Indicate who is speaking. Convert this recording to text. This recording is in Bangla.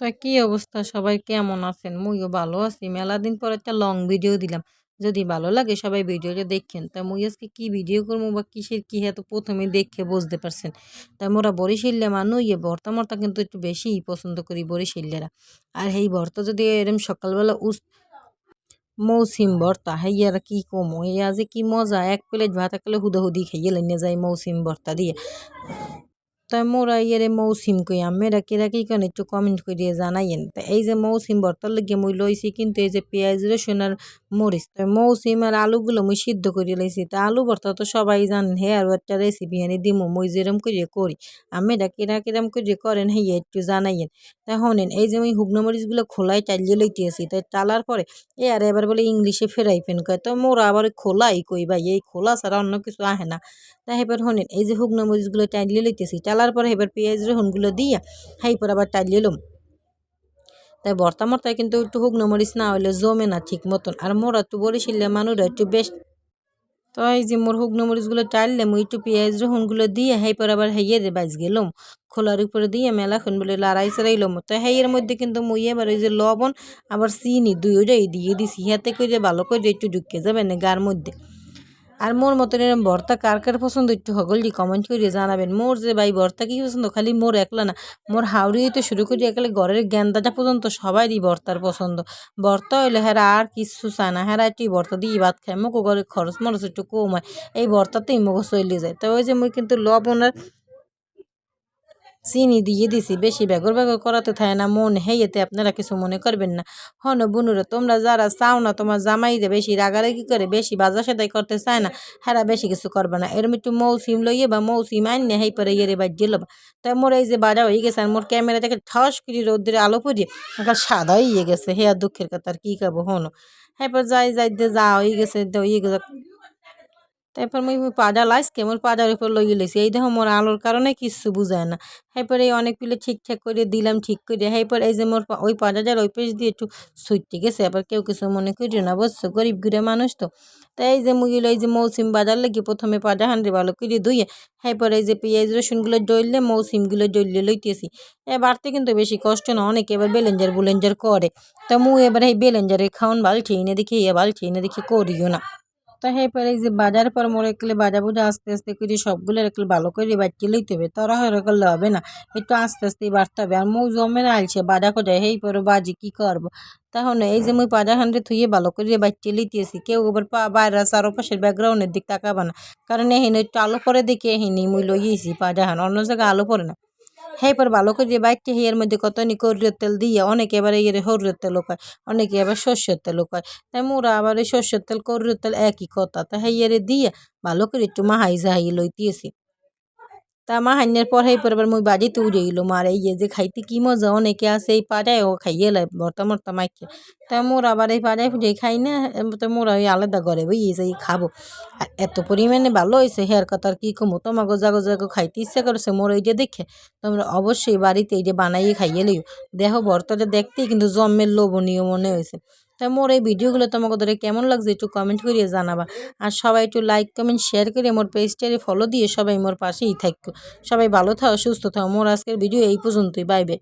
Speaker 1: তা কি অবস্থা? সবাই কেমন আছেন? মুইও ভালো আছি। মেলা দিন পর একটা লং ভিডিও দিলাম। যদি ভালো লাগে সবাই ভিডিওটা দেখেন। তা মুই আজকে কি ভিডিও করব বা কিসের কি? হ্যাঁ তো প্রথমে দেখে বুঝতে পারছেন। তা মোরা বরিশাল্যা মানুষ ইয়ে ভর্তা মর্তা কিন্তু একটু বেশি পছন্দ করি বরিশাল্যারা আর এই ভর্তা যদি এরম সকালবেলা উস মৌসিম ভর্তা আর কি কমো? এই আজ কি মজা? এক প্লেট ভাত একলে হুদাহুদি খাইয়ে লাইনে যায় মৌসিম ভর্তা দিয়ে। তাই মোরা ইয়েরে মৌসিম কই আমেরা কিরা কি কেন একটু কমেন্ট করিয়ে জানাইয়েন। তা এই যে মৌসিম ভর্তার লিগে মুই লইছি, কিন্তু এই যে পেঁয়াজ রসুন আর মরিচ তো মৌসিম আর আলুগুলো মুই সিদ্ধ করিয়ে লাইছি। তা আলু ভর্তা তো সবাই জানেন, হে আর একটা রেসিপি এনে দিমু, মুই যেরম করিয়ে করি। আমেরা কেরা কিরম করিয়ে করেন, হে একটু জানাইয়েন। তা হনেন, এই যে মুই শুকনো মরিচগুলো খোলাই টাইলিয়ে লইতেছি তাই টালার পরে এ আর এবার বলে ইংলিশে ফেরাই ফেন কয়, তো মোরা আবার খোলাই কই ভাই, এই খোলা ছাড়া অন্য কিছু আহে না। তা এবার হনেন, এই যে শুকনো মরিচগুলো টাইলিয়ে লইতেছি টালার পরে এবার পেঁয়াজ রসুনগুলো দিয়া হাই পর আবার টাইলিয়ে লম। তাই ভর্তা মর্তায় কিন্তু একটু শুকনো মরিচ না হইলে জমে না ঠিক মতন। আর মোরা একটু বরিশাল্লা মানুষরা একটু বেশ তো এই যে মোর শুকনো মরিচগুলো টাইললে মুই একটু পেঁয়াজ রসুনগুলো দিয়ে হাই পর আবার হাইয়ে দে বাজ গেলাম। খোলার উপরে দিয়ে মেলাখন বলে লড়াই চড়াইলাম। তো হাইয়ের মধ্যে কিন্তু মুই এবার ওই যে লবণ, আবার চিনি দুইটাই দিয়ে দিছি। হাতে করে ভালো করে একটু ঢুকে যাবে না গার মধ্যে। আর মোর মতন এরম ভর্তা কার কার পছন্দ একটু হগলটি কমেন্ট করে জানাবেন। মোর যে ভাই ভর্তা কি পছন্দ? খালি মোর একলা না। মোর হাওড়ি হইতে শুরু করি একলে ঘরের গেন্দাটা পর্যন্ত সবারই ভর্তার পছন্দ। ভর্তা হইলে হেরা আর কিছু চায় না। হেরা একটু ভর্তা দিয়ে ভাত খায়। মুখো ঘরে খরচ মরচ একটু কম হয়। এই ভর্তাতেই মুখ চলে যায়। তো ওই যে মুই কিন্তু লবণ আর চিনি দিয়ে দিছি, বেশি বেগর বেগর করাতে থাকে না, মন হেয়েতে আপনারা কিছু মনে করবেন না। হন বুনুরা তোমরা যারা চাও না তোমার জামাইরে বেশি রাগারাগি করে, বেশি বাজার সেদাই করতে চায় না হ্যাঁ বেশি কিছু করবে না। এরম একটু মৌসিম লইয়ে বা মৌসিম আইনে হেই পরে ইয়ে বাজ লবা। তাই মোর এই যে বাজা হয়ে গেছে আর মোর ক্যামেরা থেকে ঠস করি রোদ্রে আলো পড়িয়ে একটা সাদা হয়ে গেছে। হে আর দুঃখের কথা আর কী খাব হনো। হ্যাঁ যাই যাই যা হয়ে গেছে তারপর মুই পাজা লাইসকে মোর পাজার উপর লইয়ে লইছি। এই দেখো মোর আলোর কারণে কিচ্ছু বুঝায় না। এরপরে অনেক পিলে ঠিকঠাক করে দিলাম, ঠিক করে এরপর এই যে মোর ওই পাজাজার ওই পেজ দিয়ে একটু সুইটে গেছে। আবার কেউ কিছু মনে করি না, বুঝছ? গরিব ঘুরে মানুষ তো। তাই এই যে মুগিল এই যে মৌসুম বাজার লাগি প্রথমে পাজা হান্ডি ভালো করে ধুয়ে এরপরে এই যে পেঁয়াজ রসুনগুলো ডললে মৌসুমগুলো ডললে লইতেছি। এ বাড়তে কিন্তু বেশি কষ্ট না, অনেকে এবার বেলেঞ্জার বুলেঞ্জার করে। তা মু এবার এই বেলেঞ্জারে খাওয়ান বালছি এনে দেখি, এ বালছি এনে দেখি করিও না। তা পরে যে বাজার পর মোর একলে বাজা বুজা আস্তে আস্তে করে সবগুলো একলে ভালো করে বাচ্চা লইতে হবে, তারা হয়ে করলে হবে না। একটু আস্তে আস্তেই বাড়তে হবে। আর মৌ জমে না আলছে বাজা খোঁজায় হেই পরে বাজি কি করব? তাহলে এই যে মুই পাজা হান্ডে থুয়ে ভালো করে বাচ্চা লিতেছি কেউ এবার পা বাইরে চারপাশের ব্যাকগ্রাউন্ডের দিক তাকাবা না। কারণ এহিনে একটু আলো পরে দেখে এহিনি মুই লইয়েছি পাজা হান, অন্য জায়গায় আলো পরে না। হ্যাঁ ভালো করে বাইকটা হেয়ার মধ্যে কত নি করিয়ার তেল দিয়ে অনেকে এবার এর হরিয়ার তেল হয় অনেকে এবার সর্ষের তেল হয় তাই মোরা আবার এই সর্ষের তেল, করিয়ার তেল একই কথা। তা হেয়ারে দিয়ে ভালো করে একটু মাহাই জাহাই লইতেছি। তা মা হান্যের পর হেই পর মুই বাজিতে উড়ে গেলো মার এই যে খাইতে কি মজা অনেকে আছে এই পাড়ায় ও খাইয়ে লাই ভর্তা মর্তা মাইকে তা মোর আবার এই পাড়ায় ফুটে খাই না তো মোরা ওই আলাদা ঘরে বইয়েছে এই খাব এত পরিমাণে ভালো হয়েছে হেয়ার কথা আর কী কমো তোমাকে জাগো জাগো খাইতে ইচ্ছা করেছে মোর ওই যে দেখে তোমরা অবশ্যই বাড়িতে এই যে বানাইয়ে খাইয়ে লিও দেখো ভর্তাটা দেখতেই কিন্তু জন্মের লোভনীয় মনে হয়েছে তাই মোর এই ভিডিওগুলো তোমাকে ধরে কেমন লাগছে একটু কমেন্ট করিয়ে জানাবা। আর সবাই একটু লাইক কমেন্ট শেয়ার করে মোর পেজটারে ফলো দিয়ে সবাই মোর পাশেই থাকো। সবাই ভালো থাকো সুস্থ থাকো মোর আজকের ভিডিও এই পর্যন্তই। বাইবে